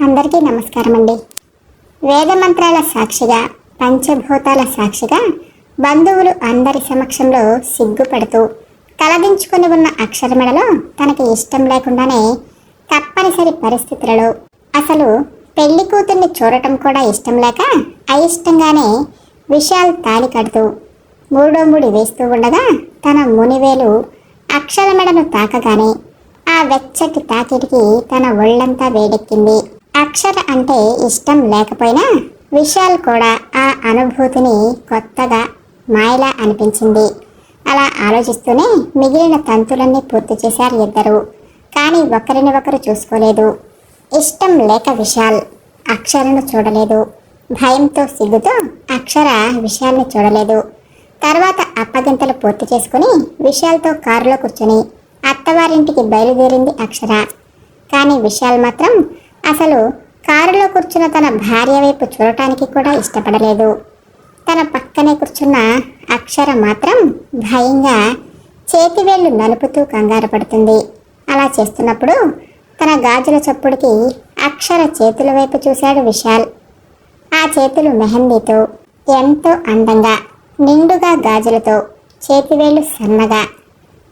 అందరికీ నమస్కారం అండి. వేదమంత్రాల సాక్షిగా పంచభూతాల సాక్షిగా బంధువులు అందరి సమక్షంలో సిగ్గుపడుతూ తలదించుకొని ఉన్న అక్షరమెడలో తనకి ఇష్టం లేకుండానే తప్పనిసరి పరిస్థితులలో అసలు పెళ్ళి కూతుర్ని చూడటం కూడా ఇష్టం లేక అయిష్టంగానే విశాల్ తాళి కడుతూ మూడో మూడి వేస్తూ ఉండగా తన మునివేలు అక్షరమెడను తాకగానే ఆ వెచ్చటి తాకిడికి తన ఒళ్ళంతా వేడెక్కింది. అక్షర అంటే ఇష్టం లేకపోయినా విశాల్ కూడా ఆ అనుభూతిని కొత్తగా మాయలా అనిపించింది. అలా ఆలోచిస్తూనే మిగిలిన తంతులన్నీ పూర్తి చేశారు ఇద్దరు. కానీ ఒకరిని ఒకరు చూసుకోలేదు. ఇష్టం లేక విశాల్ అక్షరను చూడలేదు. భయంతో సిగ్గుతో అక్షర విశాల్ని చూడలేదు. తర్వాత అప్పగింతలు పూర్తి చేసుకుని విశాల్తో కారులో కూర్చొని అత్తవారింటికి బయలుదేరింది అక్షర. కానీ విశాల్ మాత్రం అసలు కారులో కూర్చున్న తన భార్య వైపు చూడటానికి కూడా ఇష్టపడలేదు. తన పక్కనే కూర్చున్న అక్షర మాత్రం భయంగా చేతివేళ్ళు నలుపుతూ కంగారు పడుతుంది. అలా చేస్తున్నప్పుడు తన గాజుల చప్పుడికి అక్షర చేతుల వైపు చూశాడు విశాల్. ఆ చేతులు మెహందీతో ఎంతో అందంగా నిండుగా గాజులతో చేతివేళ్ళు సన్నగా.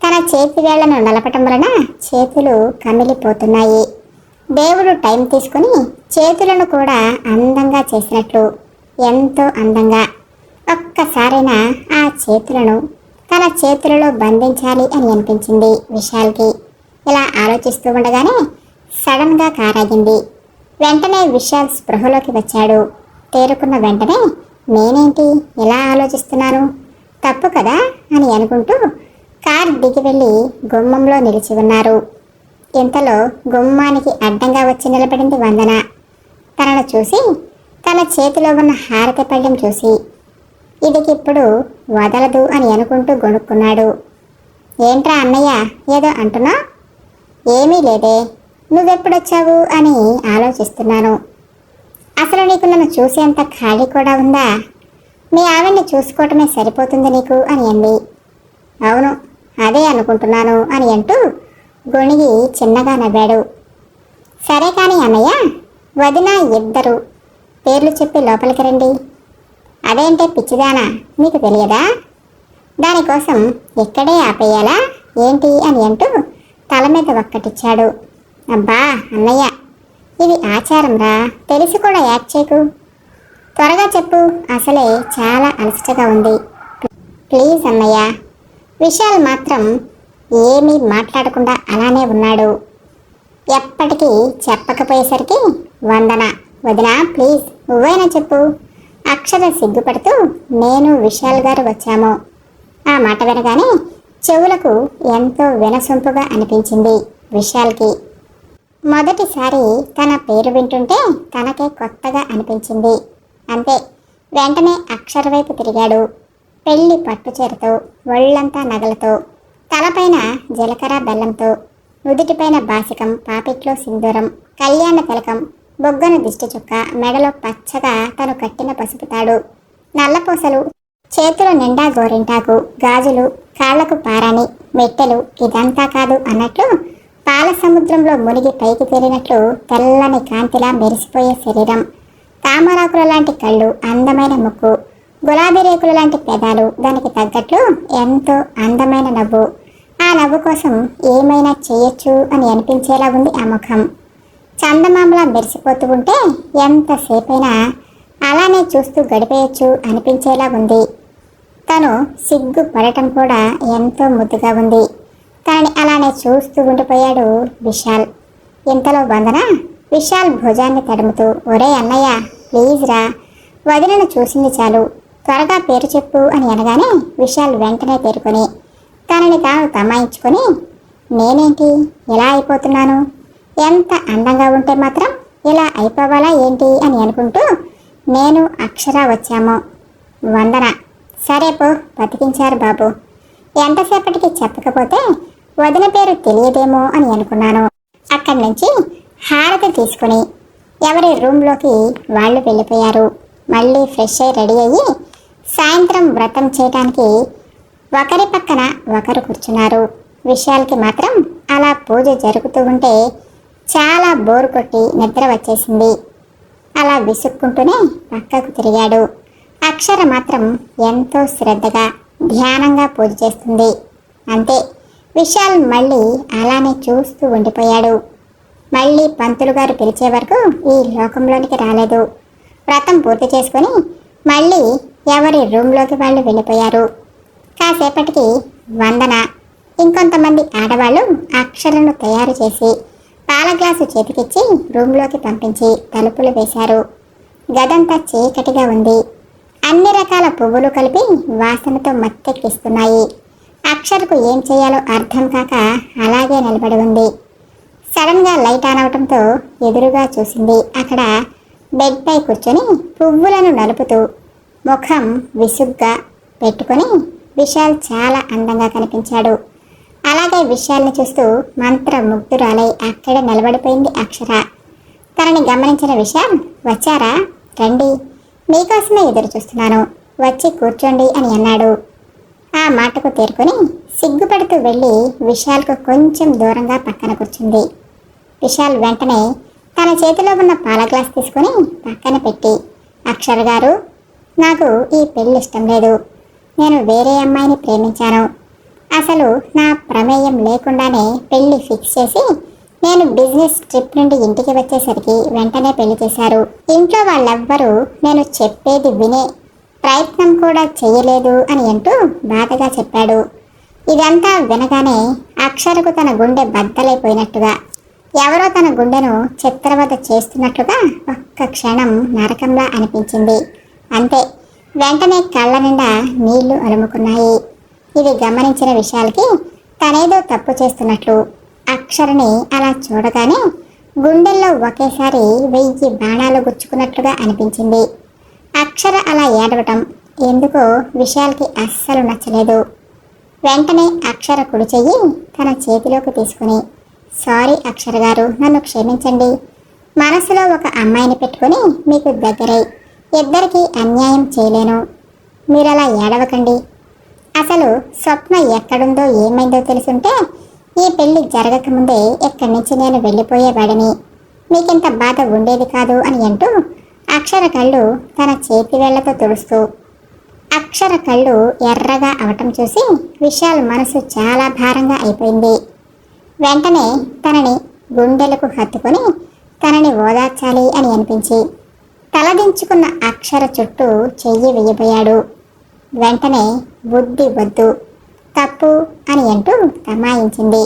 తన చేతివేళ్ళను నలపటం వలన చేతులు కమిలిపోతున్నాయి. దేవుడు టైం తీసుకుని చేతులను కూడా అందంగా చేసినట్లు ఎంతో అందంగా. ఒక్కసారైనా ఆ చేతులను తన చేతులలో బంధించాలి అని అనిపించింది విశాల్కి. ఇలా ఆలోచిస్తూ ఉండగానే సడన్గా కారాగింది. వెంటనే విశాల్ స్పృహలోకి వచ్చాడు. తేరుకున్న వెంటనే నేనేంటి ఎలా ఆలోచిస్తున్నాను? తప్పు కదా? అని అనుకుంటూ కార్ దిగి వెళ్ళి గుమ్మంలో నిలిచి ఉన్నారు. ఇంతలో గుమ్మానికి అడ్డంగా వచ్చి నిలబడింది వందన. తనను చూసి తన చేతిలో ఉన్న హారతి పళ్ళెం చూసి ఇదికిప్పుడు వదలదు అని అనుకుంటూ గొనుక్కున్నాడు ఏంట్రా అన్నయ్య ఏదో అంటున్నా? ఏమీ లేదే. నువ్వెప్పుడొచ్చావు? అని ఆలోచిస్తున్నాను. అసలు నీకు నన్ను చూసేంత ఖాళీ కూడా ఉందా? మీ ఆవిడ్ని చూసుకోవటమే సరిపోతుంది నీకు? అని అంది. అవును అదే అనుకుంటున్నాను అని అంటూ గొణిగి చిన్నగా నవ్వాడు. సరే కానీ అన్నయ్య వదిన ఇద్దరు. పేర్లు చెప్పి లోపలికి రండి. అదేంటే పిచ్చిదానా నీకు తెలియదా? దానికోసం ఇక్కడే ఆపేయాలా ఏంటి అని అంటూ తల మీద ఒక్కటిచ్చాడు. అబ్బా అన్నయ్య ఇది ఆచారం రా తెలిసి కూడా యాక్ట్ చేయకు. త్వరగా చెప్పు అసలే చాలా అలసటగా ఉంది. ప్లీజ్ అన్నయ్య విశాల్ మాత్రం ఏమీ మాట్లాడకుండా అలానే ఉన్నాడు. ఎప్పటికీ చెప్పకపోయేసరికి వందన వదినా ప్లీజ్ నువ్వైనా చెప్పు అక్షర సిగ్గుపడుతూ నేను విశాల్ గారు వచ్చాము. ఆ మాట వినగానే చెవులకు ఎంతో వినసొంపుగా అనిపించింది విశాల్కి. మొదటిసారి తన పేరు వింటుంటే తనకే కొత్తగా అనిపించింది. అంతే వెంటనే అక్షర వైపు తిరిగాడు. పెళ్ళి పట్టుచీరతో ఒళ్ళంతా నగలతో తలపైన జీలకర్ర బెల్లంతో నుదుటిపైన బాసికం పాపిట్లో సింధూరం కళ్యాణ తిలకం బొగ్గన దిష్టి చుక్క మెడలో పచ్చగా తను కట్టిన పసుపు తాడు నల్లపూసలు చేతుల నిండా గోరింటాకు గాజులు కాళ్ళకు పారాని మెట్టెలు ఇదంతా కాదు అన్నట్లు పాల సముద్రంలో మునిగి పైకి తేలినట్లు తెల్లని కాంతిలా మెరిసిపోయే శరీరం తామరాకుల లాంటి కళ్ళు అందమైన ముక్కు గులాబీ రేకులు లాంటి పెదాలు దానికి తగ్గట్లు ఎంతో అందమైన నవ్వు. ఆ నవ్వు కోసం ఏమైనా చేయొచ్చు అని అనిపించేలా ఉంది ఆ ముఖం. చందమామలా మెరిసిపోతూ ఉంటే ఎంతసేపైనా అలానే చూస్తూ గడిపేయచ్చు అనిపించేలా ఉంది. తను సిగ్గు పడటం కూడా ఎంతో ముద్దుగా ఉంది. తనని అలానే చూస్తూ ఉండిపోయాడు విశాల్. ఇంతలో వందన విశాల్ భుజాన్ని తడుముతూ ఒరే అన్నయ్య ప్లీజ్ రా. వదినను చూసింది చాలు. త్వరగా పేరు చెప్పు అని అనగానే విశాల్ వెంటనే పేర్కొని తనని తాను తమాయించుకొని నేనేంటి? ఇలా అయిపోతున్నాను? ఎంత అందంగా ఉంటే మాత్రం ఇలా అయిపోవాలా ఏంటి అని అనుకుంటూ నేను అక్షర వచ్చాము. వందన. సరే పో బతికించారు బాబు. ఎంతసేపటికి చెప్పకపోతే వదిన పేరు తెలియదేమో అని అనుకున్నాను. అక్కడి నుంచి హారతి తీసుకుని ఎవరి రూమ్లోకి వాళ్ళు వెళ్ళిపోయారు. మళ్ళీ ఫ్రెష్ అయి రెడీ అయ్యి సాయంత్రం వ్రతం చేయడానికి ఒకరి పక్కన ఒకరు కూర్చున్నారు. విషయాలకి మాత్రం అలా పూజ జరుగుతూ ఉంటే చాలా బోరు కొట్టి నిద్ర వచ్చేసింది. అలా విసుక్కుంటూనే పక్కకు తిరిగాడు. అక్షర మాత్రం ఎంతో శ్రద్ధగా ధ్యానంగా పూజ చేస్తుంది. అంతే విశాల్ మళ్ళీ అలానే చూస్తూ ఉండిపోయాడు. మళ్ళీ పంతులు గారు పిలిచే వరకు ఈ లోకంలోనికి రాలేదు. వ్రతం పూర్తి చేసుకొని మళ్ళీ ఎవరి రూమ్లోకి వాళ్ళు వెళ్ళిపోయారు. కాసేపటికి వందన ఇంకొంతమంది ఆడవాళ్ళు అక్షరను తయారు చేసి పాల గ్లాసు చేతికిచ్చి రూమ్లోకి పంపించి తలుపులు వేశారు. గదంతా చీకటిగా ఉంది. అన్ని రకాల పువ్వులు కలిపి వాసనతో మత్తెక్కిస్తున్నాయి. అక్షర్కు ఏం చేయాలో అర్థం కాక అలాగే నిలబడి ఉంది. సడన్గా లైట్ ఆన్ అవటంతో ఎదురుగా చూసింది అక్కడ బెడ్పై కూర్చొని పువ్వులను నలుపుతూ ముఖం విసుగ్గా పెట్టుకొని విశాల్ చాలా అందంగా కనిపించాడు. అలాగే విశాల్ని చూస్తూ మంత్ర ముగ్ధురాలై అక్కడే నిలబడిపోయింది అక్షర. తనని గమనించిన విశాల్ వచ్చారా? రండి. మీకోసమే ఎదురు చూస్తున్నాను. వచ్చి కూర్చోండి అని అన్నాడు. ఆ మాటకు తేరుకొని సిగ్గుపడుతూ వెళ్ళి విశాల్కు కొంచెం దూరంగా పక్కన కూర్చుంది. విశాల్ వెంటనే తన చేతిలో ఉన్న పాల గ్లాస్ తీసుకొని పక్కన పెట్టి అక్షర్ గారు నాకు ఈ పెళ్ళి ఇష్టం లేదు. నేను వేరే అమ్మాయిని ప్రేమించాను. అసలు నా ప్రమేయం లేకుండానే పెళ్ళి ఫిక్స్ చేసి నేను బిజినెస్ ట్రిప్ నుండి ఇంటికి వచ్చేసరికి వెంటనే పెళ్ళి చేశారు. ఇంట్లో వాళ్ళెవ్వరూ నేను చెప్పేది వినే ప్రయత్నం కూడా చేయలేదు అని అంటూ బాధగా చెప్పాడు. ఇదంతా వినగానే అక్షరకు తన గుండె బద్దలైపోయినట్టుగా ఎవరో తన గుండెను చిత్రవద చేస్తున్నట్లుగా ఒక్క క్షణం నరకంలా అనిపించింది. అంతే. వెంటనే కళ్ళ నిండా నీళ్ళు అలుముకున్నాయి. ఇది గమనించిన విషయాలకి తనేదో తప్పు చేస్తున్నట్లు. అక్షరని అలా చూడగానే గుండెల్లో ఒకేసారి వెయ్యి బాణాలు గుచ్చుకున్నట్లుగా అనిపించింది. అక్షర అలా ఏడవటం ఎందుకో విషయాలకి అస్సలు నచ్చలేదు. వెంటనే అక్షర కుడి చెయ్యి తన చేతిలోకి తీసుకుని సారీ అక్షర గారు నన్ను క్షమించండి. మనసులో ఒక అమ్మాయిని పెట్టుకొని మీకు దగ్గరై ఇద్దరికి అన్యాయం చేయలేను. మీరు అలా ఏడవకండి. అసలు స్వప్న ఎక్కడుందో ఏమైందో తెలుసుంటే ఈ పెళ్ళి జరగకముందే ఇక్కడి నుంచి నేను వెళ్ళిపోయేవాడిని. మీకింత బాధ ఉండేది కాదు అని అంటూ అక్షర కళ్ళు తన చేతి వేళ్ళతో తుడుస్తూ అక్షర కళ్ళు ఎర్రగా అవటం చూసి విశాల్ మనసు చాలా భారంగా అయిపోయింది. వెంటనే తనని గుండెలకు హత్తుకొని తనని ఓదార్చాలి అని అనిపించి తలదించుకున్న అక్షర చుట్టూ చెయ్యి వేయబోయాడు. వెంటనే బుద్ధి వద్దు తప్పు అని అంటూ తమాయించింది.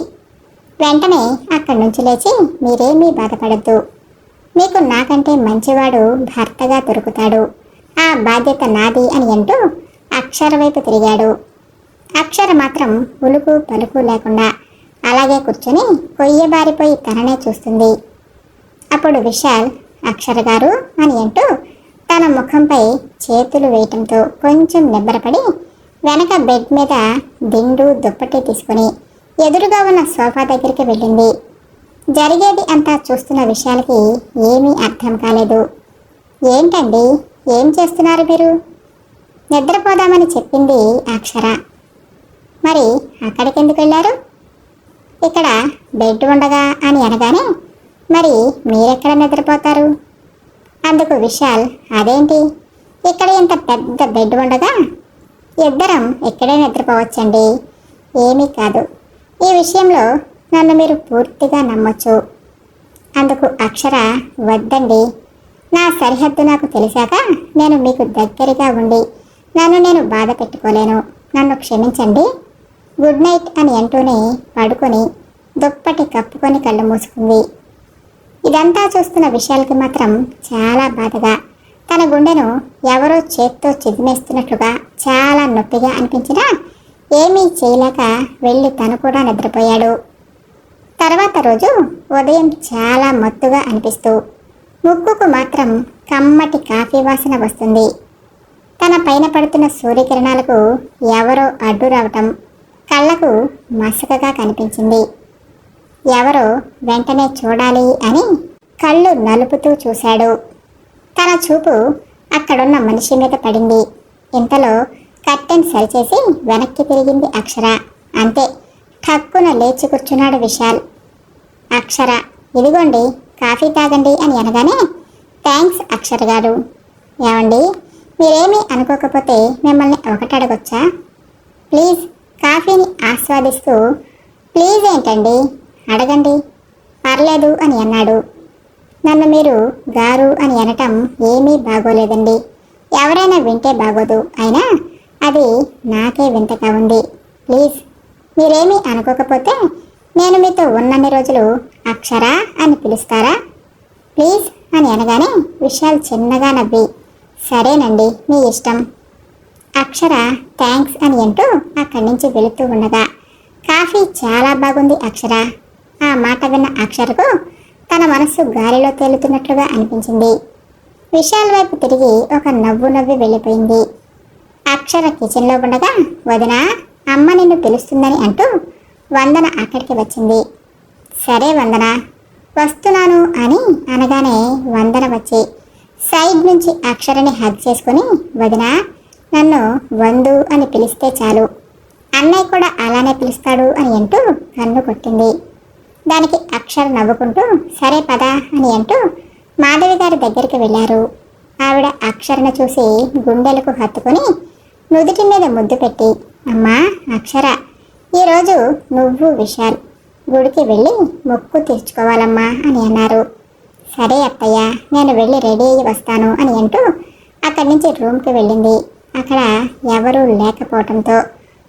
వెంటనే అక్కడి నుంచి లేచి మీరేమీ బాధపడద్దు. మీకు నాకంటే మంచివాడు భర్తగా దొరుకుతాడు. ఆ బాధ్యత నాది అని అంటూ అక్షర వైపు తిరిగాడు. అక్షర మాత్రం ఉలుకు పలుకు లేకుండా అలాగే కూర్చొని కొయ్యబారిపోయి తననే చూస్తుంది. అప్పుడు విశాల్ అక్షర గారు అని అంటూ తన ముఖంపై చేతులు వేయటంతో కొంచెం నిబ్బరపడి వెనక బెడ్ మీద దిండు దుప్పటి తీసుకుని ఎదురుగా ఉన్న సోఫా దగ్గరికి వెళ్ళింది. జరిగేది అంతా చూస్తున్న విషయాలకి ఏమీ అర్థం కాలేదు. ఏంటండి? ఏం చేస్తున్నారు మీరు? నిద్రపోదామని చెప్పింది అక్షర. మరి అక్కడికి ఎందుకు వెళ్ళారు? ఇక్కడ బెడ్ ఉండగా అని అనగానే మరి మీరెక్కడ నిద్రపోతారు? అందుకు విశాల్ అదేంటి? ఇక్కడ ఇంత పెద్ద బెడ్ ఉండగా ఇద్దరం ఇక్కడే నిద్రపోవచ్చండి. ఏమీ కాదు. ఈ విషయంలో నన్ను మీరు పూర్తిగా నమ్మొచ్చు. అందుకు అక్షర వద్దండి. నా సరిహద్దు నాకు తెలిసాక నేను మీకు దగ్గరగా ఉండి నన్ను నేను బాధ పెట్టుకోలేను. నన్ను క్షమించండి. గుడ్ నైట్ అని అంటూనే పడుకొని దుప్పటి కప్పుకొని కళ్ళు మూసుకుంది. ఇదంతా చూస్తున్న విషయాలకి మాత్రం చాలా బాధగా. తన గుండెను ఎవరో చేత్తో చిదిమేస్తున్నట్లుగా చాలా నొప్పిగా అనిపించినా ఏమీ చేయలేక వెళ్ళి తను కూడా నిద్రపోయాడు. తర్వాత రోజు ఉదయం చాలా మత్తుగా అనిపిస్తూ ముక్కుకు మాత్రం కమ్మటి కాఫీ వాసన వస్తుంది. తన పైన పడుతున్న సూర్యకిరణాలకు ఎవరో అడ్డు రావటం కళ్ళకు మసకగా కనిపించింది. ఎవరో వెంటనే చూడాలి అని కళ్ళు నలుపుతూ చూశాడు. తన చూపు అక్కడున్న మనిషి మీద పడింది. ఇంతలో కట్టెన్ సరిచేసి వెనక్కి తిరిగింది అక్షర. అంతే ఠక్కున లేచి కూర్చున్నాడు విశాల్. అక్షర ఇదిగోండి కాఫీ తాగండి అని అనగానే థ్యాంక్స్ అక్షర్ గారు. ఏమండి మీరేమీ అనుకోకపోతే మిమ్మల్ని ఒకటి అడగొచ్చా? ప్లీజ్ కాఫీని ఆస్వాదిస్తూ ప్లీజ్ ఏంటండి అడగండి. పర్లేదు అని అన్నాడు. నన్ను మీరు గారు అని అనటం ఏమీ బాగోలేదండి. ఎవరైనా వింటే బాగోదు అయినా అది నాకే వింతగా ఉంది. ప్లీజ్ మీరేమీ అనుకోకపోతే నేను మీతో ఉన్నన్ని రోజులు అక్షరా అని పిలుస్తారా? ప్లీజ్ అని అనగానే విశాల్ చిన్నగా నవ్వి సరేనండి మీ ఇష్టం. అక్షర థ్యాంక్స్ అని అంటూ అక్కడి నుంచి వెళుతూ ఉండగా కాఫీ చాలా బాగుంది అక్షర. ఆ మాట విన్న అక్షరకు తన మనస్సు గాలిలో తేలుతున్నట్లుగా అనిపించింది. విశాల్ వైపు తిరిగి ఒక నవ్వు నవ్వి వెళ్ళిపోయింది. అక్షర కిచెన్లో ఉండగా వదిన అమ్మ నిన్ను పిలుస్తుందని అంటూ వందన అక్కడికి వచ్చింది. సరే వందన వస్తున్నాను అని అనగానే వందన వచ్చి సైడ్ నుంచి అక్షరని హగ్ చేసుకుని వదిన నన్ను వందు అని పిలిస్తే చాలు. అన్నయ్య కూడా అలానే పిలుస్తాడు అని అంటూ కన్ను కొట్టింది. దానికి అక్షర నవ్వుకుంటూ సరే పద అని అంటూ మాధవి గారి దగ్గరికి వెళ్ళారు. ఆవిడ అక్షరను చూసి గుండెలకు హత్తుకొని నుదుటి మీద ముద్దు పెట్టి అమ్మా అక్షర ఈరోజు నువ్వు విశాల్ గుడికి వెళ్ళి మొక్కు తీర్చుకోవాలమ్మా అని అన్నారు. సరే అత్తయ్య నేను వెళ్ళి రెడీ అయ్యి వస్తాను అని అంటూ అక్కడి నుంచి రూమ్కి వెళ్ళింది. అక్కడ ఎవరూ లేకపోవడంతో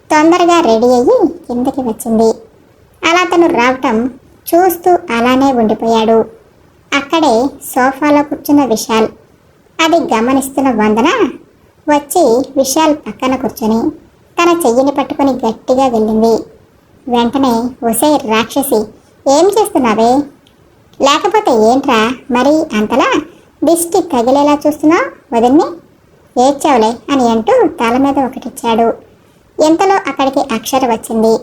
తొందరగా రెడీ అయ్యి కిందకి వచ్చింది. అలా తను రావటం చూస్తూ అలానే ఉండిపోయాడు. అక్కడే సోఫాలో కూర్చున్న విశాల్ అది గమనిస్తున్న వందన వచ్చి విశాల్ పక్కన కూర్చొని తన చెయ్యిని పట్టుకొని గట్టిగా వెళ్ళింది. వెంటనే ఒసే రాక్షసి ఏం చేస్తున్నావే? లేకపోతే ఏంట్రా మరి అంతలా దిష్టి తగిలేలా చూస్తున్నావు వదిన్ని? ఏడ్చావులే అని అంటూ తల మీద ఒకటిచ్చాడు. ఇంతలో అక్కడికి అక్షర వచ్చింది.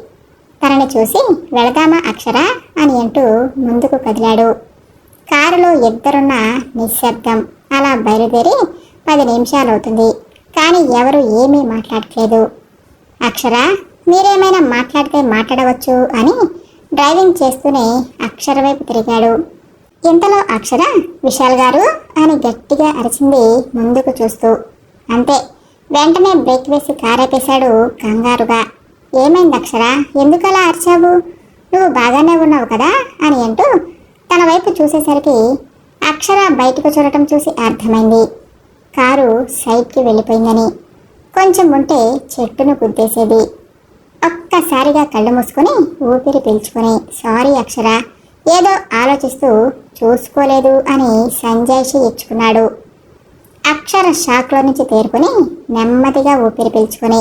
తనని చూసి వెళదామా అక్షర? అని అంటూ ముందుకు కదిలాడు. కారులో ఇద్దరున్న నిశ్శబ్దం అలా బయలుదేరి పది నిమిషాలు అవుతుంది కానీ ఎవరు ఏమీ మాట్లాడట్లేదు. అక్షర మీరేమైనా మాట్లాడితే మాట్లాడవచ్చు అని డ్రైవింగ్ చేస్తూనే అక్షర వైపు తిరిగాడు. ఇంతలో అక్షర విశాల్ గారు అని గట్టిగా అరిచింది ముందుకు చూస్తూ అంతే. వెంటనే బ్రేక్ వేసి కారేపేశాడు కంగారుగా. ఏమైంది అక్షర ఎందుకలా అరిచావు? నువ్వు బాగానే ఉన్నావు కదా అని అంటూ తన వైపు చూసేసరికి అక్షర బయటకు చూడటం చూసి అర్థమైంది. కారు సైడ్కి వెళ్ళిపోయిందని. కొంచెం ఉంటే చెట్టును గుద్దేసేది. ఒక్కసారిగా కళ్ళు మూసుకొని ఊపిరి పీల్చుకొని సారీ అక్షర ఏదో ఆలోచిస్తూ చూసుకోలేదు అని సంజాయిషి ఇచ్చుకున్నాడు అక్షర షాక్లో నుంచి తేరుకొని నెమ్మదిగా ఊపిరి పీల్చుకొని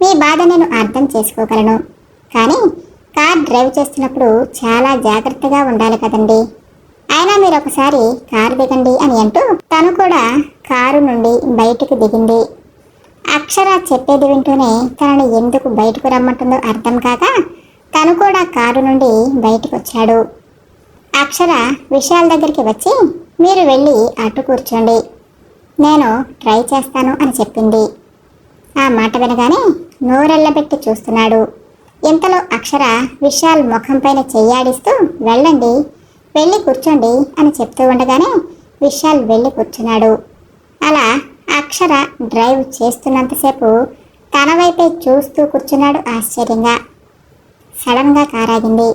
మీ బాధ నేను అర్థం చేసుకోగలను. కానీ కార్ డ్రైవ్ చేస్తున్నప్పుడు చాలా జాగ్రత్తగా ఉండాలి కదండి. అయినా మీరు ఒకసారి కారు దిగండి అని అంటూ తను కూడా కారు నుండి బయటకు దిగింది. అక్షర చెప్పేది వింటూనే తనని ఎందుకు బయటకు రమ్మంటుందో అర్థం కాక తను కూడా కారు నుండి బయటకు వచ్చాడు అక్షర విశాల్ దగ్గరికి వచ్చి మీరు వెళ్ళి అటు కూర్చోండి. నేను ట్రై చేస్తాను అని చెప్పింది. ఆ మాట వినగానే నోరెళ్ళబెట్టి చూస్తున్నాడు. ఇంతలో అక్షర విశాల్ ముఖంపైన చెయ్యాడిస్తూ వెళ్ళండి వెళ్ళి కూర్చోండి అని చెప్తూ ఉండగానే విశాల్ వెళ్ళి కూర్చున్నాడు. అలా అక్షర డ్రైవ్ చేస్తున్నంతసేపు తన వైపే చూస్తూ కూర్చున్నాడు ఆశ్చర్యంగా. సడన్గా కారాగింది.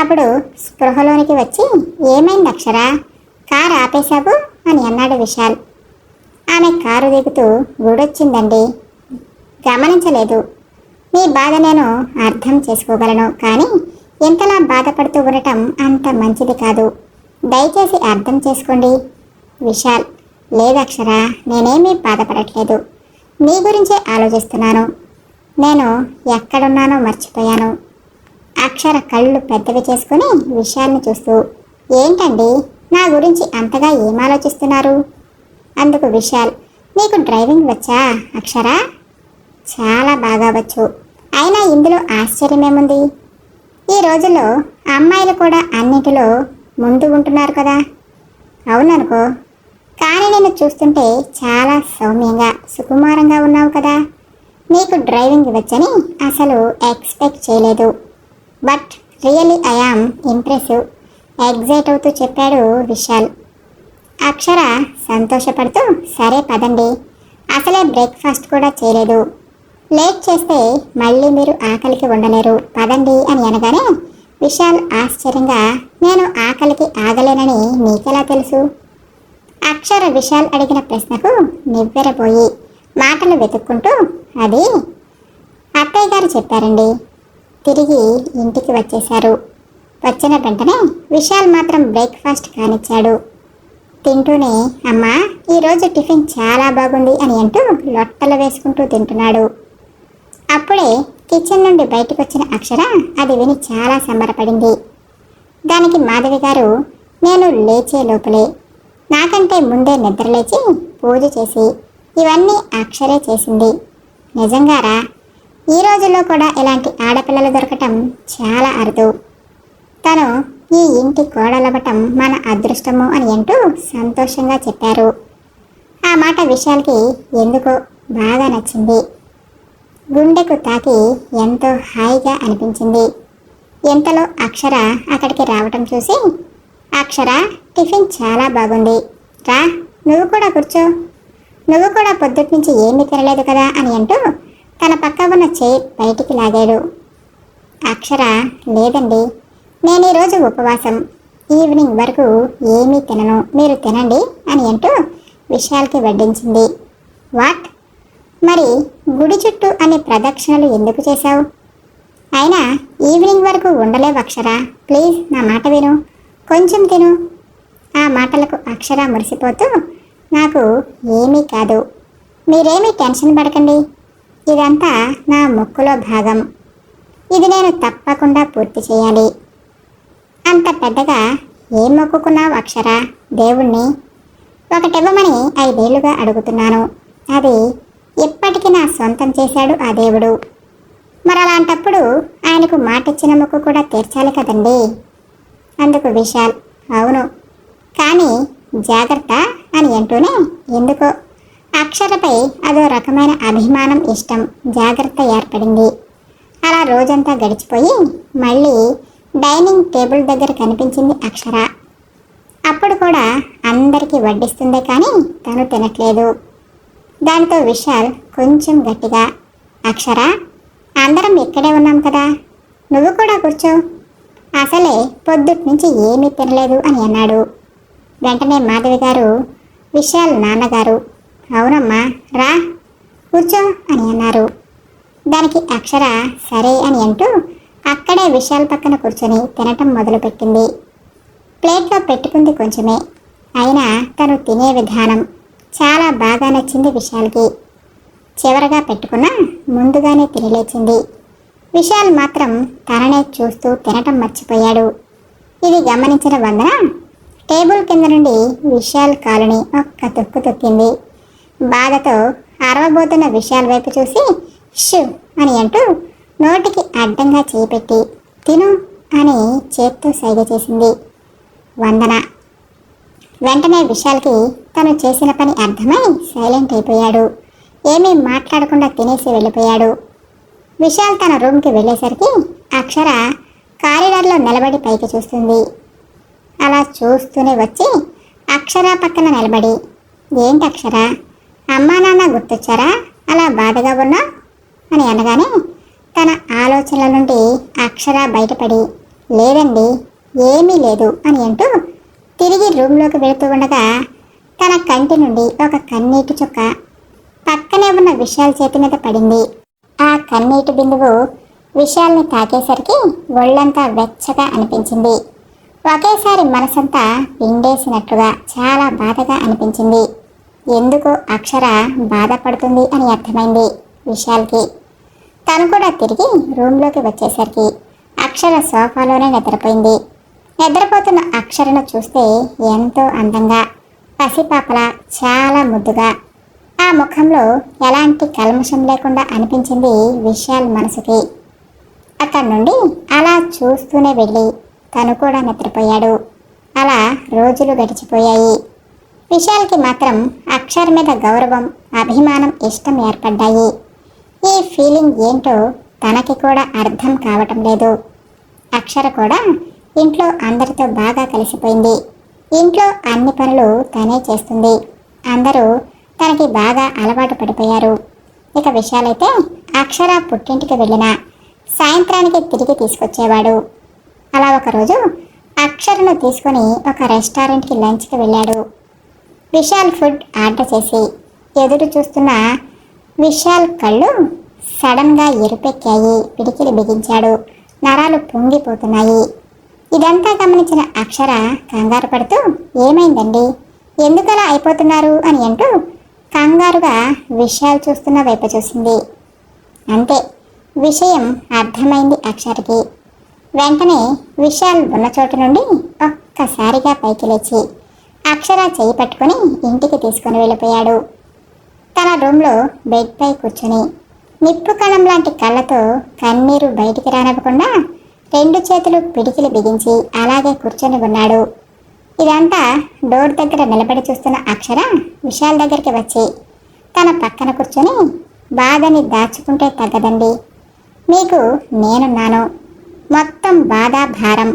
అప్పుడు స్పృహలోనికి వచ్చి ఏమైంది అక్షర? కారు ఆపేశావు? అని అన్నాడు విశాల్. ఆమె కారు దిగుతూ గుడొచ్చిందండి. గమనించలేదు. మీ బాధ నేను అర్థం చేసుకోగలను కానీ ఎంతలా బాధపడుతూ ఉండటం అంత మంచిది కాదు. దయచేసి అర్థం చేసుకోండి. విశాల్ లేదక్షర నేనేమీ బాధపడట్లేదు. నీ గురించే ఆలోచిస్తున్నాను. నేను ఎక్కడున్నానో మర్చిపోయాను. అక్షర కళ్ళు పెద్దవి చేసుకుని విషయాన్ని చూస్తూ ఏంటండి? నా గురించి అంతగా ఏం ఆలోచిస్తున్నారు? అందుకు విశాల్ నీకు డ్రైవింగ్ వచ్చా అక్షరా? చాలా బాగా వచ్చు అయినా ఇందులో ఆశ్చర్యమేముంది? ఈ రోజుల్లో అమ్మాయిలు కూడా అన్నిటిలో ముందు ఉంటున్నారు కదా? అవుననుకో. కానీ నేను చూస్తుంటే చాలా సౌమ్యంగా సుకుమారంగా ఉన్నావు కదా? నీకు డ్రైవింగ్ ఇవ్వచ్చని అసలు ఎక్స్పెక్ట్ చేయలేదు. But really I am impressive excite అవుతూ చెప్పాడు విశాల్. అక్షర సంతోషపడుతూ సరే పదండి. అసలే బ్రేక్ఫాస్ట్ కూడా చేయలేదు. లేట్ చేస్తే మళ్ళీ మీరు ఆకలికి ఉండలేరు. పదండి అని అనగానే విశాల్ ఆశ్చర్యంగా నేను ఆకలికి ఆగలేనని నీకెలా తెలుసు? అక్షర విశాల్ అడిగిన ప్రశ్నకు నివ్వెరపోయి మాటలు వెతుక్కుంటూ అది అత్తయ్య గారు చెప్పారండి. తిరిగి ఇంటికి వచ్చేశారు. వచ్చిన వెంటనే విశాల్ మాత్రం బ్రేక్ఫాస్ట్ కానిచ్చాడు. తింటూనే అమ్మా ఈరోజు టిఫిన్ చాలా బాగుంది అని అంటూ లొట్టలు వేసుకుంటూ తింటున్నాడు. అప్పుడే కిచెన్ నుండి బయటకు వచ్చిన అక్షర అది విని చాలా సంబరపడింది. దానికి మాధవి గారు నేను లేచే లోపలే. నాకంటే ముందే నిద్రలేచి పూజ చేసి ఇవన్నీ అక్షరే చేసింది. నిజంగారా? ఈ రోజుల్లో కూడా ఇలాంటి ఆడపిల్లలు దొరకటం చాలా అరుదు. తను ఈ ఇంటి కోడలవ్వటం మన అదృష్టము అని అంటూ సంతోషంగా చెప్పారు. ఆ మాట విషయాలకి ఎందుకో బాగా నచ్చింది. గుండెకు తాకి ఎంతో హాయిగా అనిపించింది. ఎంతలో అక్షర అక్కడికి రావటం చూసి అక్షర టిఫిన్ చాలా బాగుంది. రా నువ్వు కూడా కూర్చో. నువ్వు కూడా పొద్దుటి నుంచి ఏమీ తినలేదు కదా అని అంటూ తన పక్క ఉన్న చైర్ బయటికి లాగాడు. అక్షర లేదండి. నేను ఈరోజు ఉపవాసం. ఈవినింగ్ వరకు ఏమీ తినను. మీరు తినండి అని అంటూ విశాల్కి వడ్డించింది. వాట్? మరి గుడి చుట్టూ అనే ప్రదక్షిణలు ఎందుకు చేశావు? అయినా ఈవినింగ్ వరకు ఉండలేవు అక్షర. ప్లీజ్ నా మాట విను. కొంచెం తిను. ఆ మాటలకు అక్షర మురిసిపోతూ నాకు ఏమీ కాదు. మీరేమీ టెన్షన్ పడకండి. ఇదంతా నా ముక్కులో భాగం. ఇది నేను తప్పకుండా పూర్తి చేయాలి. అంత పెద్దగా ఏం మొక్కుకున్నావు అక్షర? దేవుణ్ణి. ఒకటివ్వమని ఐదేళ్ళుగా అడుగుతున్నాను. అది ఇప్పటికి నా సొంతం చేశాడు ఆ దేవుడు. మరి అలాంటప్పుడు ఆయనకు మాటిచ్చిన మొక్కు కూడా తీర్చాలి కదండి. అందుకు విశాల్ అవును. కానీ జాగ్రత్త అని అంటూనే ఎందుకో. అక్షరపై అదో రకమైన అభిమానం ఇష్టం జాగ్రత్త ఏర్పడింది. అలా రోజంతా గడిచిపోయి మళ్ళీ డైనింగ్ టేబుల్ దగ్గర కనిపించింది అక్షర. అప్పుడు కూడా అందరికీ వడ్డిస్తుందే కానీ తను తినట్లేదు. దాంతో విశాల్ కొంచెం గట్టిగా అక్షర అందరం ఇక్కడే ఉన్నాం కదా నువ్వు కూడా కూర్చో. అసలే పొద్దుటి నుంచి ఏమీ తినలేదు అని అన్నాడు. వెంటనే మాధవి గారు విశాల్ నాన్నగారు అవునమ్మా రా కూర్చో అని అన్నారు. దానికి అక్షర సరే అని అంటూ అక్కడే విశాల్ పక్కన కూర్చొని తినటం మొదలుపెట్టింది. ప్లేట్లో పెట్టుకుంది కొంచెమే. అయినా తను తినే విధానం చాలా బాగా నచ్చింది విశాల్కి. చివరగా పెట్టుకున్న ముందుగానే తినలేచింది విశాల్ మాత్రం తననే చూస్తూ తినటం మర్చిపోయాడు. ఇది గమనించిన వందన టేబుల్ కింద నుండి విశాల్ కాలుని ఒక్క తొక్కు తొక్కింది. బాధతో అరవబోతున్న విశాల్ వైపు చూసి షు అని అంటూ నోటికి అడ్డంగా చేపెట్టి తిను అని చేత్తో సైగ చేసింది. వందన వెంటనే విశాల్కి తను చేసిన పని అర్థమై సైలెంట్ అయిపోయాడు. ఏమీ మాట్లాడకుండా తినేసి వెళ్ళిపోయాడు. విశాల్ తన రూమ్కి వెళ్ళేసరికి అక్షర కారిడార్లో నిలబడి పైకి చూస్తుంది. అలా చూస్తూనే వచ్చి అక్షర పక్కన నిలబడి ఏంటి అక్షర? అమ్మా నాన్న గుర్తొచ్చారా? అలా బాధగా ఉన్నా? అని అనగానే తన ఆలోచనల నుండి అక్షర బయటపడి లేదండి ఏమీ లేదు అని అంటూ తిరిగి రూమ్లోకి వెళుతూ ఉండగా తన కంటి నుండి ఒక కన్నీటి చుక్క పక్కనే ఉన్న విశాల్ చేతి మీద పడింది. ఆ కన్నీటి బిందువు విశాల్ని తాకేసరికి ఒళ్ళంతా వెచ్చగా అనిపించింది. ఒకేసారి మనసంతా పిండేసినట్లుగా చాలా బాధగా అనిపించింది. ఎందుకు అక్షర బాధపడుతుంది అని అర్థమైంది విశాల్కి. తను కూడా తిరిగి రూమ్లోకి వచ్చేసరికి అక్షర సోఫాలోనే నిద్రపోయింది. నిద్రపోతున్న అక్షరను చూస్తే ఎంతో అందంగా పసిపాపలా చాలా ముద్దుగా. ఆ ముఖంలో ఎలాంటి కల్మషం లేకుండా అనిపించింది విశాల్ మనసుకి. అక్కడి నుండి అలా చూస్తూనే వెళ్ళి తను కూడా నిద్రపోయాడు. అలా రోజులు గడిచిపోయాయి. విశాల్కి మాత్రం అక్షర్ మీద గౌరవం అభిమానం ఇష్టం ఏర్పడ్డాయి. ఈ ఫీలింగ్ ఏంటో తనకి కూడా అర్థం కావటం లేదు. అక్షర కూడా ఇంట్లో అందరితో బాగా కలిసిపోయింది. ఇంట్లో అన్ని పనులు తనే చేస్తుంది. అందరూ తనకి బాగా అలవాటు పడిపోయారు. ఇక విషయాలైతే అక్షర పుట్టింటికి వెళ్ళిన సాయంత్రానికి తిరిగి తీసుకొచ్చేవాడు. అలా ఒకరోజు అక్షరను తీసుకొని ఒక రెస్టారెంట్కి లంచ్కి వెళ్ళాడు. విశాల్ ఫుడ్ ఆర్డర్ చేసి ఎదురు చూస్తున్న విశాల్ కళ్ళు సడన్గా ఎరుపెక్కాయి. పిడికిలి బిగించాడు. నరాలు పొంగిపోతున్నాయి. ఇదంతా గమనించిన అక్షర కంగారు పడుతూ ఏమైందండి? ఎందుకలా అయిపోతున్నారు? అని అంటూ కంగారుగా విషయాలు చూస్తున్న వైపు చూసింది. అంతే విషయం అర్థమైంది అక్షరకి. వెంటనే విషయాలు ఉన్న చోటు నుండి ఒక్కసారిగా పైకి లేచి అక్షర చేయి పట్టుకుని ఇంటికి తీసుకొని వెళ్ళిపోయాడు. తన రూమ్లో బెడ్పై కూర్చుని నిప్పు కణం లాంటి కళ్ళతో కన్నీరు బయటికి రానివ్వకుండా రెండు చేతులు పిడికిలు బిగించి అలాగే కూర్చొని ఉన్నాడు. ఇదంతా డోర్ దగ్గర నిలబడి చూస్తున్న అక్షర విశాల్ దగ్గరికి వచ్చి తన పక్కన కూర్చొని బాధని దాచుకుంటే తగ్గదండి. మీకు నేనున్నాను. మొత్తం బాధ భారం.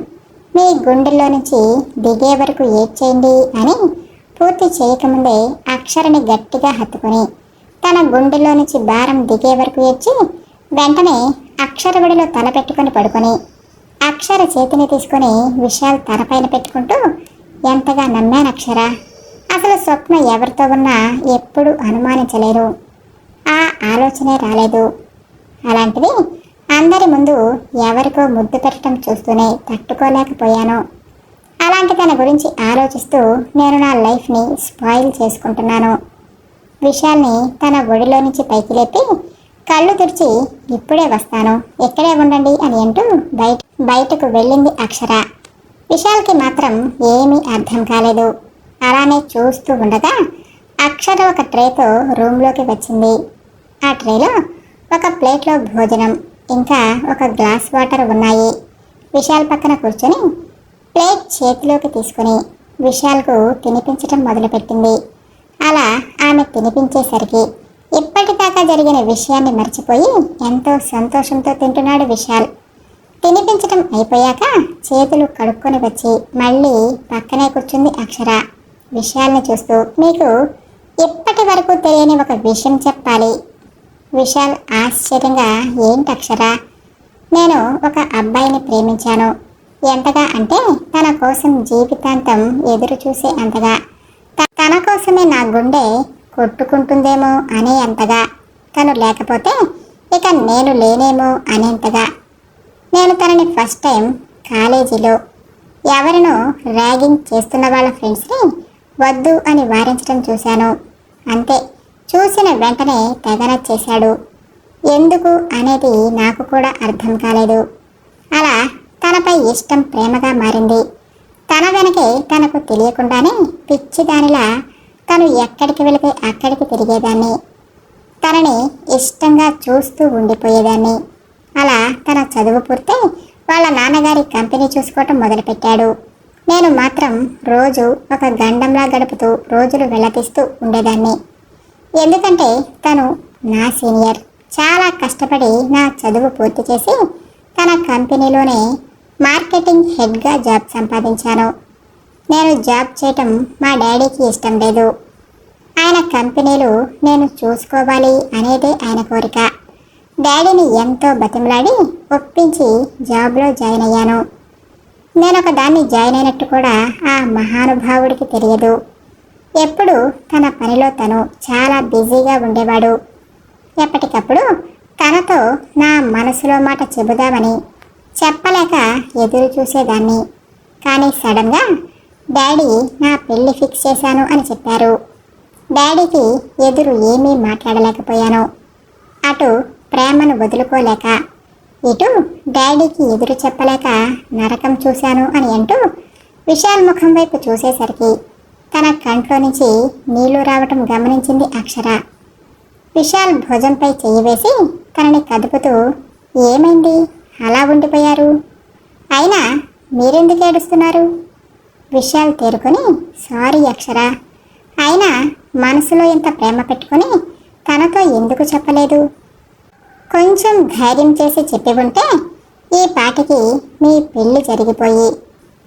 మీ గుండెల్లో నుంచి దిగే వరకు ఏడ్చేయండి అని పూర్తి చేయకముందే అక్షరని గట్టిగా హత్తుకొని తన గుండెల్లో నుంచి భారం దిగే వరకు ఏడ్చి వెంటనే అక్షర విడిలో తల పెట్టుకొని పడుకొని అక్షర చేతిని తీసుకొని విషయాలు తనపైన పెట్టుకుంటూ ఎంతగా నమ్మాను అక్షర? అసలు స్వప్న ఎవరితో ఉన్నా ఎప్పుడు అనుమానించలేరు. ఆ ఆలోచనే రాలేదు. అలాంటిది అందరి ముందు ఎవరికో ముద్దు పెట్టడం చూస్తూనే తట్టుకోలేకపోయాను. అలాంటి తన గురించి ఆలోచిస్తూ నేను నా లైఫ్ని స్పాయిల్ చేసుకుంటున్నాను. విషయాల్ని తన ఒడిలో నుంచి పైకి లేపి కళ్ళు తుడిచి ఇప్పుడే వస్తాను. ఇక్కడే ఉండండి అని అంటూ బయట బయటకు వెళ్ళింది అక్షర. విశాల్కి మాత్రం ఏమీ అర్థం కాలేదు. అలానే చూస్తూ ఉండగా అక్షర ఒక ట్రేతో రూమ్లోకి వచ్చింది. ఆ ట్రేలో ఒక ప్లేట్లో భోజనం ఇంకా ఒక గ్లాస్ వాటర్ ఉన్నాయి. విశాల్ పక్కన కూర్చొని ప్లేట్ చేతిలోకి తీసుకుని విశాల్కు తినిపించటం మొదలుపెట్టింది. అలా ఆమె తినిపించేసరికి ఇప్పటిదాకా జరిగిన విషయాన్ని మర్చిపోయి ఎంతో సంతోషంతో తింటున్నాడు విశాల్. తినిపించటం అయిపోయాక చేతులు కడుక్కొని వచ్చి మళ్ళీ పక్కనే కూర్చుంది అక్షర. విషయాల్ని చూస్తూ మీకు ఇప్పటి వరకు తెలియని ఒక విషయం చెప్పాలి. విశాల్ ఆశ్చర్యంగా ఏంటి అక్షర? నేను ఒక అబ్బాయిని ప్రేమించాను. ఎంతగా అంటే తన కోసం జీవితాంతం ఎదురు చూసే అంతగా. త- తన కోసమే నా గుండె కొట్టుకుంటుందేమో అనే అంతగా. తను లేకపోతే ఇక నేను లేనేమో అనేంతగా. నేను తనని ఫస్ట్ టైం కాలేజీలో ఎవరినో ర్యాగింగ్ చేస్తున్న వాళ్ళ ఫ్రెండ్స్ని వద్దు అని వారించడం చూశాను. అంతే చూసిన వెంటనే తెగ నచ్చేశాడు. ఎందుకు అనేది నాకు కూడా అర్థం కాలేదు. అలా తనపై ఇష్టం ప్రేమగా మారింది. తన వెనకే తనకు తెలియకుండానే పిచ్చిదానిలా తను ఎక్కడికి వెళితే అక్కడికి తిరిగేదాన్ని. తనని ఇష్టంగా చూస్తూ ఉండిపోయేదాన్ని. అలా తన చదువు పూర్తయి వాళ్ళ నాన్నగారి కంపెనీ చూసుకోవటం మొదలుపెట్టాడు. నేను మాత్రం రోజు ఒక గండంలా గడుపుతూ రోజులు వెళ్ళతీస్తూ ఉండేదాన్ని. ఎందుకంటే తను నా సీనియర్. చాలా కష్టపడి నా చదువు పూర్తి చేసి తన కంపెనీలోనే మార్కెటింగ్ హెడ్గా జాబ్ సంపాదించాను. నేను జాబ్ చేయటం మా డాడీకి ఇష్టం లేదు. ఆయన కంపెనీలు నేను చూసుకోవాలి అనేదే ఆయన కోరిక. డాడీని ఎంతో బతిమలాడి ఒప్పించి జాబ్లో జాయిన్ అయ్యాను. నేను ఒక దాన్ని జాయిన్ అయినట్టు కూడా ఆ మహానుభావుడికి తెలియదు. ఎప్పుడు తన పనిలో తను చాలా బిజీగా ఉండేవాడు. ఎప్పటికప్పుడు తనతో నా మనసులో మాట చెబుదామని చెప్పలేక ఎదురు చూసేదాన్ని. కానీ సడన్గా డాడీ నా పెళ్ళి ఫిక్స్ చేశాను అని చెప్పారు. డాడీకి ఎదురు ఏమీ మాట్లాడలేకపోయాను. అటు ప్రేమను వదులుకోలేక. ఇటు డాడీకి ఎదురు చెప్పలేక నరకం చూశాను అని అంటూ విశాల్ ముఖం వైపు చూసేసరికి తన కంట్లో నుంచి నీళ్ళు రావటం గమనించింది అక్షర. విశాల్ భుజంపై చెయ్యి వేసి తనని కదుపుతూ ఏమైంది? అలా ఉండిపోయారు? అయినా మీరెందుకు ఏడుస్తున్నారు? విశాల్ తేరుకొని సారీ అక్షర. అయినా మనసులో ఇంత ప్రేమ పెట్టుకొని తనతో ఎందుకు చెప్పలేదు? కొంచెం ధైర్యం చేసి చెప్పి ఉంటే ఈ పాటికి మీ పెళ్ళి జరిగిపోయి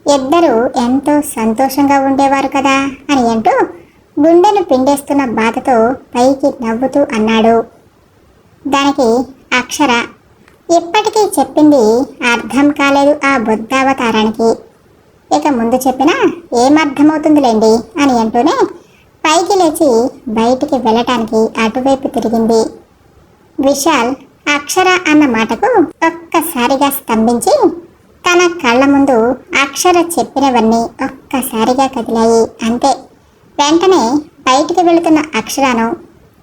ఇద్దరు ఎంతో సంతోషంగా ఉండేవారు కదా అని అంటూ గుండెను పిండేస్తున్న బాధతో పైకి నవ్వుతూ అన్నాడు. దానికి అక్షర ఇప్పటికీ చెప్పింది అర్థం కాలేదు ఆ బుద్ధావతారానికి. ఇక ముందు చెప్పినా ఏమర్థమవుతుందిలేండి అని అంటూనే పైకి లేచి బయటికి వెళ్ళటానికి అటువైపు తిరిగింది. విశాల్ అక్షర అన్న మాటకు ఒక్కసారిగా స్తంభించి తన కళ్ళ ముందు అక్షర చెప్పినవన్నీ ఒక్కసారిగా కదిలాయి. అంతే. వెంటనే బయటికి వెళుతున్న అక్షరాను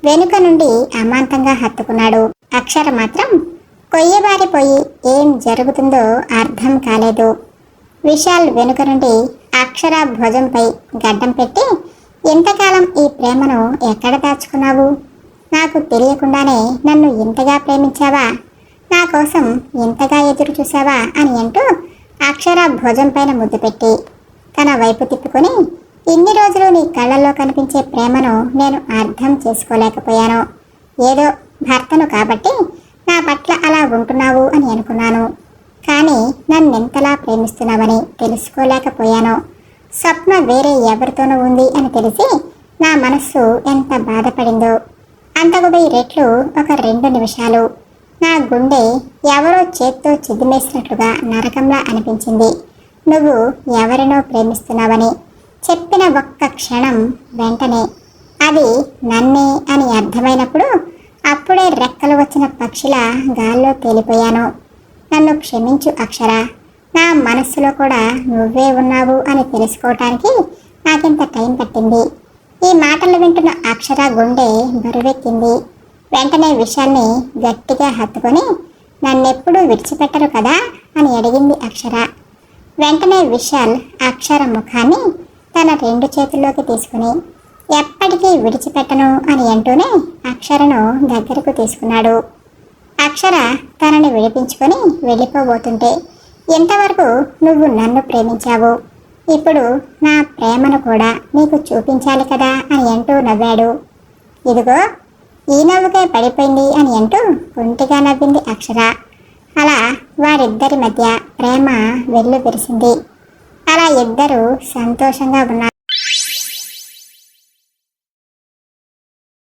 వెనుక నుండి అమాంతంగా హత్తుకున్నాడు. అక్షర మాత్రం కొయ్యబారిపోయి ఏం జరుగుతుందో అర్థం కాలేదు. విశాల్ వెనుక నుండి అక్షర భుజంపై గడ్డం పెట్టి ఇంతకాలం ఈ ప్రేమను ఎక్కడ దాచుకున్నావు? నాకు తెలియకుండానే నన్ను ఇంతగా ప్రేమించావా? నా కోసం ఇంతగా ఎదురు చూసావా అని అంటూ అక్షర భుజం పైన ముద్దు పెట్టి తన వైపు తిప్పుకొని ఇన్ని రోజులు నీ కళ్ళల్లో కనిపించే ప్రేమను నేను అర్థం చేసుకోలేకపోయాను. ఏదో భర్తను కాబట్టి నా పట్ల అలా ఉంటున్నావు అని అనుకున్నాను. కానీ నన్నెంతలా ప్రేమిస్తున్నావని తెలుసుకోలేకపోయాను. స్వప్న వేరే ఎవరితోనూ ఉంది అని తెలిసి నా మనస్సు ఎంత బాధపడిందో. అంతకు వెయ్యి రెట్లు ఒక రెండు నిమిషాలు. నా గుండె ఎవరో చేత్తో చిదిమేసినట్లుగా నరకంలా అనిపించింది. నువ్వు ఎవరినో ప్రేమిస్తున్నావని చెప్పిన ఒక్క క్షణం వెంటనే. అది నన్నే అని అర్థమైనప్పుడు అప్పుడే రెక్కలు వచ్చిన పక్షిలా గాల్లో తేలిపోయాను. నన్ను క్షమించు అక్షర. నా మనస్సులో కూడా నువ్వే ఉన్నావు అని తెలుసుకోవటానికి నాకింత టైం పట్టింది. ఈ మాటలు వింటున్న అక్షర గుండె బరువెక్కింది. వెంటనే విషయాన్ని గట్టిగా హత్తుకొని నన్నెప్పుడూ విడిచిపెట్టరు కదా? అని అడిగింది అక్షర. వెంటనే విశాల్ అక్షర ముఖాన్ని తన రెండు చేతుల్లోకి తీసుకుని ఎప్పటికీ విడిచిపెట్టను అని అంటూనే అక్షరను దగ్గరకు తీసుకున్నాడు. అక్షర తనని విడిపించుకొని వెళ్ళిపోబోతుంటే ఇంతవరకు నువ్వు నన్ను ప్రేమించావు. ఇప్పుడు నా ప్రేమను కూడా నీకు చూపించాలి కదా అని అంటూ నవ్వాడు. ఇదిగో ఈ నవ్వుకే పడిపోయింది అని అంటూ ఒంటిగా నవ్వింది అక్షర. అలా వారిద్దరి మధ్య ప్రేమ వెల్లు విరిసింది. అలా ఇద్దరు సంతోషంగా ఉన్నారు.